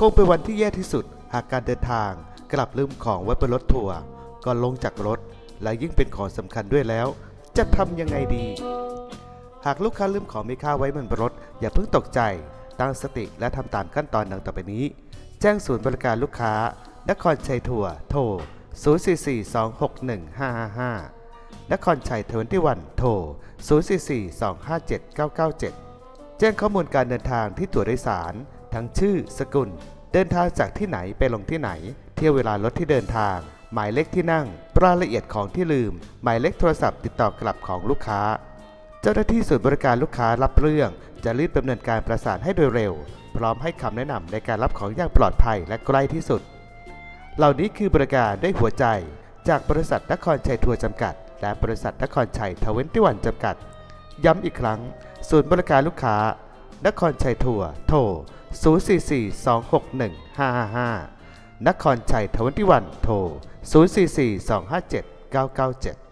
คงเป็นวันที่แย่ที่สุดหากการเดินทางกลับลืมของไว้บนรถทัวร์ก่อนลงจากรถ และยิ่งเป็นของสำคัญด้วยแล้ว จะทำยังไงดี หากลูกค้าลืมของมีค่าไว้บนรถ อย่าเพิ่งตกใจ ตั้งสติและทำตามขั้นตอนดังต่อไปนี้ แจ้งศูนย์บริการลูกค้า นครชัยทัวร์โทร 044261555 นครชัยทเวนตี้วันโทร 044257997 แจ้งข้อมูลการเดินทางที่ตั๋วโดยสาร ทั้งชื่อ สกุล เดินทางจากที่ไหนไปลงที่ไหน เที่ยวเวลารถที่เดินทาง หมายเลขที่นั่ง รายละเอียดของที่ลืม หมายเลขโทรศัพท์ติดต่อกลับของลูกค้า เจ้าหน้าที่ศูนย์บริการลูกค้ารับเรื่อง จะรีบดำเนินการประสานให้โดยเร็ว พร้อมให้คำแนะนำในการรับของอย่างปลอดภัยและใกล้ที่สุด เหล่านี้คือบริการด้วยหัวใจ จากบริษัทนครชัยทัวร์จำกัด และบริษัทนครชัยทเวนตี้วันจำกัด ย้ำอีกครั้ง ศูนย์บริการลูกค้า นครชัยทัวร์โทร 044261555 นครชัยทเวนตี้วันโทร 044257997